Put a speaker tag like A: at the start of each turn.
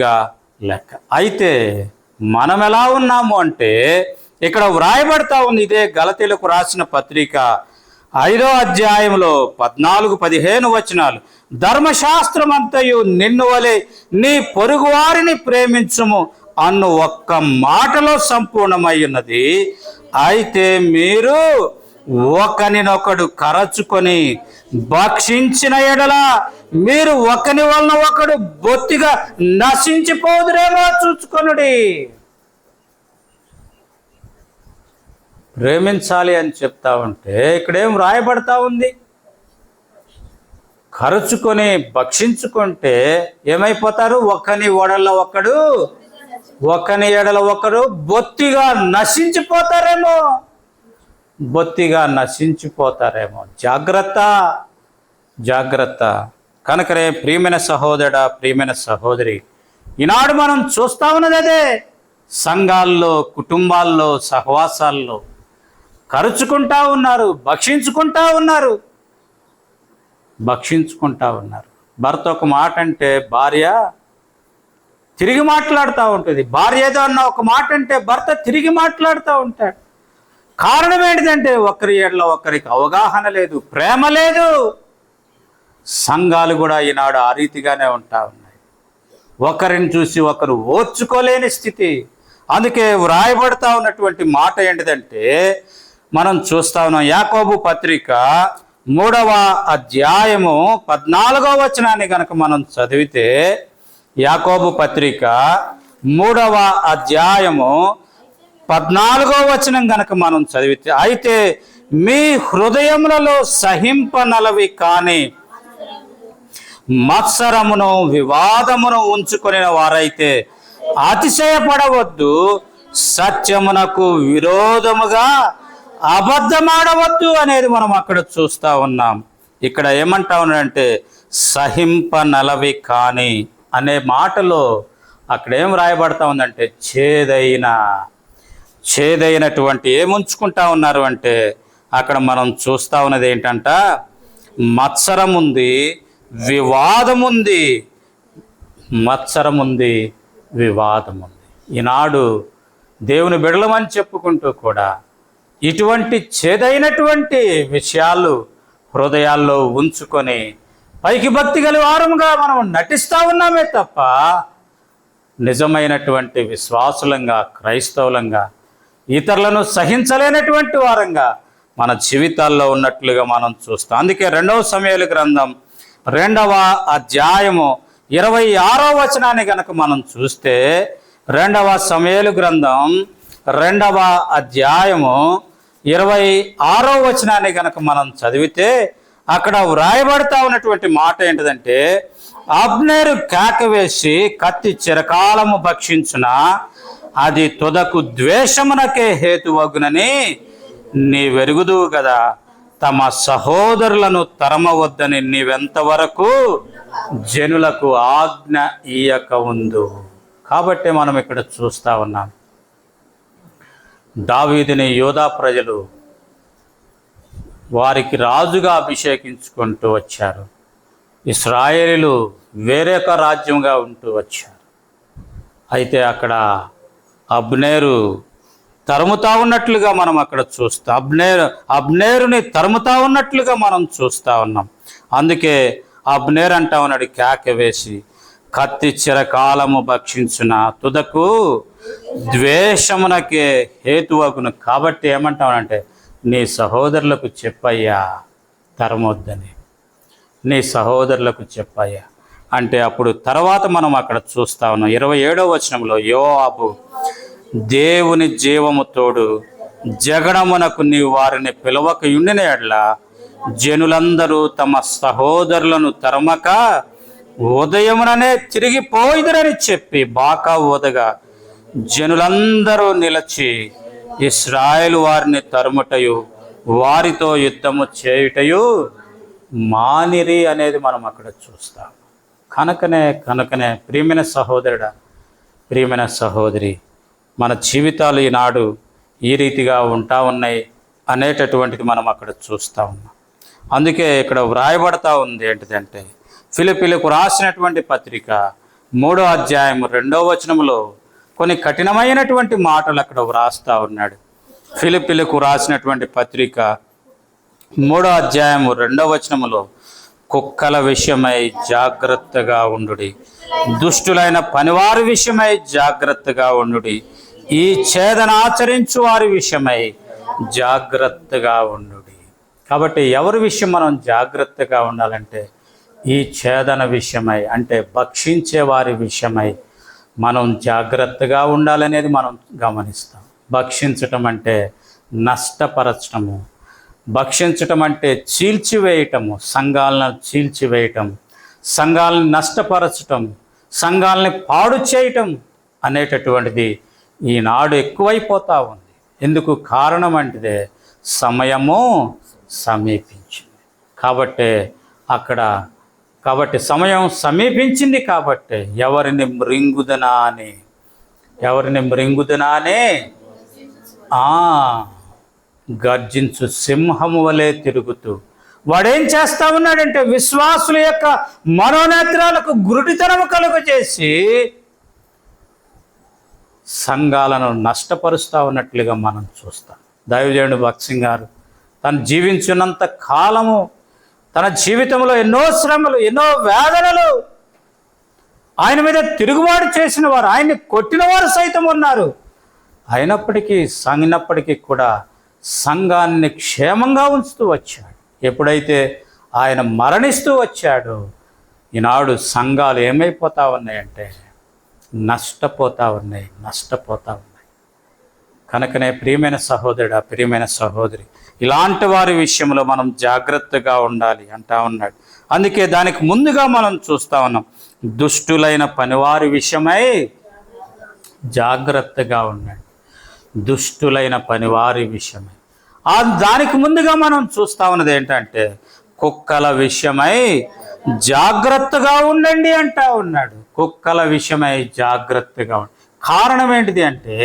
A: గా లెక్క. అయితే మనం ఎలా ఉన్నాము అంటే ఇక్కడ వ్రాయబడతా ఉంది ఇదే గలతీలకు రాసిన పత్రిక ఐదో అధ్యాయంలో పద్నాలుగు పదిహేను వచనాలు. ధర్మశాస్త్రం అంతయు నిన్ను వలె నీ పొరుగువారిని ప్రేమించుము అన్ను ఒక్క మాటలో సంపూర్ణమై ఉన్నది అయితే మీరు ఒకనినొకడు కరచుకొని భక్షించిన ఎడల మీరు ఒకని వలన ఒకడు బొత్తిగా నశించిపోదురేమో చూసుకొనుడి ప్రేమించాలి అని చెప్తా ఉంటే ఇక్కడేం రాయబడతా ఉంది? ఖర్చుకొని భక్షించుకుంటే ఏమైపోతారు? ఒకని ఓడల ఒకడు ఒకని ఎడల ఒకడు బొత్తిగా నశించిపోతారేమో. బొత్తిగా నశించిపోతారేమో. జాగ్రత్త జాగ్రత్త. కనుకరే ప్రియమైన సహోదరుడ ప్రియమైన సహోదరి ఈనాడు మనం చూస్తా ఉన్నది అదే. సంఘాల్లో కుటుంబాల్లో సహవాసాల్లో ఖర్చుకుంటా ఉన్నారు భక్షించుకుంటా ఉన్నారు. భక్షించుకుంటా ఉన్నారు. భర్త ఒక మాట అంటే భార్య తిరిగి మాట్లాడుతూ ఉంటుంది. భార్య ఏదో అన్న ఒక మాట అంటే భర్త తిరిగి మాట్లాడుతూ ఉంటాడు. కారణం ఏంటిదంటే ఒకరి ఏళ్ళ ఒకరికి అవగాహన లేదు ప్రేమ లేదు. సంఘాలు కూడా ఈనాడు ఆ రీతిగానే ఉంటా ఉన్నాయి. ఒకరిని చూసి ఒకరు ఓర్చుకోలేని స్థితి. అందుకే వ్రాయబడతా ఉన్నటువంటి మాట ఏంటిదంటే మనం చూస్తా ఉన్నాం యాకోబు పత్రిక మూడవ అధ్యాయము పద్నాలుగో వచనాన్ని కనుక మనం చదివితే యాకోబు పత్రిక మూడవ అధ్యాయము పద్నాలుగో వచనం గనక మనం చదివితే అయితే మీ హృదయములలో సహింపనలవి కానీ మత్సరమును వివాదమును ఉంచుకొనిన వారైతే అతిశయపడవద్దు సత్యమునకు విరోధముగా అబద్ధమాడవద్దు అనేది మనం అక్కడ చూస్తా ఉన్నాం. ఇక్కడ ఏమంటా ఉన్నాడంటే సహింపనలవి కాని అనే మాటలో అక్కడ ఏం రాయబడతా ఉందంటే చేదైన చేదైనటువంటి ఏముంచుకుంటా ఉన్నారు అంటే అక్కడ మనం చూస్తా ఉన్నది ఏంటంట మత్సరం ఉంది వివాదముంది మత్సరముంది మత్సరం ఉంది వివాదం ఉంది ఈనాడు దేవుని బిడలమని చెప్పుకుంటూ కూడా ఇటువంటి చేదైనటువంటి విషయాలు హృదయాల్లో ఉంచుకొని పైకి భక్తి గల వారముగా మనం నటిస్తూ ఉన్నామే తప్ప నిజమైనటువంటి విశ్వాసులంగా క్రైస్తవులంగా ఇతరులను సహించలేనటువంటి వారంగా మన జీవితాల్లో ఉన్నట్లుగా మనం చూస్తాం. అందుకే రెండవ సమయాల గ్రంథం రెండవ అధ్యాయము ఇరవై ఆరో వచనాన్ని గనక మనం చూస్తే రెండవ సమయలు గ్రంథం రెండవ అధ్యాయము ఇరవై ఆరో వచనాన్ని గనక మనం చదివితే అక్కడ వ్రాయబడతా ఉన్నటువంటి మాట ఏంటిదంటే అబ్నేరు కేక వేసి కత్తి చిరకాలము భక్షించున అది తుదకు ద్వేషమునకే హేతువగునని నీ వెరుగుదువు కదా తమ సహోదరులను తరమవద్దని నీవెంతవరకు జనులకు ఆజ్ఞ ఇయ్యక ఉందు కాబట్టి మనం ఇక్కడ చూస్తా ఉన్నాం. దావీదిని యోధా ప్రజలు వారికి రాజుగా అభిషేకించుకుంటూ వచ్చారు. ఇస్రాయేలీలు వేరొక రాజ్యంగా ఉంటూ వచ్చారు. అయితే అక్కడ అబ్నేరు తరుముతా ఉన్నట్లుగా మనం అక్కడ చూస్తాం అబ్నేరు అబ్నేరుని తరుముతా ఉన్నట్లుగా మనం చూస్తా ఉన్నాం. అందుకే అబ్నేర్ అంటా ఉన్నాడు కేక వేసి కత్తి చిరకాలము భక్షించిన తుదకు ద్వేషమునకే హేతువకును కాబట్టి ఏమంటామనంటే నీ సహోదరులకు చెప్పయ్యా తరమొద్దని. నీ సహోదరులకు చెప్పయ్యా. అంటే అప్పుడు తర్వాత మనం అక్కడ చూస్తా ఉన్నాం. ఇరవై ఏడవ వచనంలో యోవాబు దేవుని జీవము తోడు జగడమునకు నీవు వారిని పిలవక ఉండిన ఎడ్ల జనులందరూ తమ సహోదరులను తరమక ఉదయముననే తిరిగిపోయిదరని చెప్పి బాకా ఓదగా జనులందరూ నిలచి ఇస్రాయేలు వారిని తరుముటయు వారితో యుద్ధము చేయుటయు మానిరి అనేది మనం అక్కడ చూస్తాం. కనుకనే కనుకనే ప్రియమైన సహోదరుడా ప్రియమైన సహోదరి మన జీవితాలు ఈనాడు ఈ రీతిగా ఉంటా ఉన్నాయి అనేటటువంటిది మనం అక్కడ చూస్తూ ఉన్నాం. అందుకే ఇక్కడ వ్రాయబడతా ఉంది ఏంటిదంటే ఫిలిపిలకు రాసినటువంటి పత్రిక మూడో అధ్యాయం రెండో వచనములో కొన్ని కఠినమైనటువంటి మాటలు అక్కడ వ్రాస్తూ ఉన్నాడు. ఫిలిపిలకు రాసినటువంటి పత్రిక మూడో అధ్యాయము రెండో వచనములో కుక్కల విషయమై జాగ్రత్తగా ఉండుడి దుష్టులైన పనివారి విషయమై జాగ్రత్తగా ఉండుడి ఈ ఛేదన ఆచరించు వారి విషయమై జాగ్రత్తగా ఉండుడి. కాబట్టి ఎవరి విషయం మనం జాగ్రత్తగా ఉండాలంటే ఈ ఛేదన విషయమై అంటే భక్షించే వారి విషయమై మనం జాగ్రత్తగా ఉండాలనేది మనం గమనిస్తాం. భక్షించటం అంటే నష్టపరచటము. భక్షించటం అంటే చీల్చివేయటము. సంఘాలను చీల్చివేయటం. సంఘాలను నష్టపరచటం. సంఘాలని పాడు చేయటం అనేటటువంటిది ఈనాడు ఎక్కువైపోతా ఉంది. ఎందుకు కారణం అంటే సమయము సమీపించింది. కాబట్టి అక్కడ కాబట్టి సమయం సమీపించింది కాబట్టి ఎవరిని మృంగుదనా అని ఎవరిని మృంగుదనానే ఆ గర్జించు సింహము వలె తిరుగుతూ. వాడేం చేస్తా ఉన్నాడంటే విశ్వాసుల యొక్క మనోనేత్రాలకు గురుడితనము కలుగజేసి చేసి సంఘాలను నష్టపరుస్తూ ఉన్నట్లుగా మనం చూస్తాం. దైవజనుడు భక్సింగ్ గారు తను జీవించినంత కాలము తన జీవితంలో ఎన్నో శ్రమలు ఎన్నో వేదనలు ఆయన మీద తిరుగుబాటు చేసిన వారు ఆయన్ని కొట్టిన వారు సైతం ఉన్నారు. అయినప్పటికీ సంగినప్పటికీ కూడా సంఘాన్ని క్షేమంగా ఉంచుతూ వచ్చాడు. ఎప్పుడైతే ఆయన మరణిస్తూ వచ్చాడో ఈనాడు సంఘాలు ఏమైపోతా ఉన్నాయంటే నష్టపోతూ ఉన్నాయి నష్టపోతూ ఉన్నాయి కనుకనే ప్రియమైన సహోదరుడా ప్రియమైన సహోదరి ఇలాంటి వారి విషయంలో మనం జాగ్రత్తగా ఉండాలి అంటా ఉన్నాడు. అందుకే దానికి ముందుగా మనం చూస్తా ఉన్నాం దుష్టులైన పనివారి విషయమై జాగ్రత్తగా ఉండండి. దుష్టులైన పనివారి విషయమై. ఆ దానికి ముందుగా మనం చూస్తా ఉన్నది ఏంటంటే కుక్కల విషయమై జాగ్రత్తగా ఉండండి అంటా ఉన్నాడు. కుక్కల విషయమై జాగ్రత్తగా కారణం ఏంటిది అంటే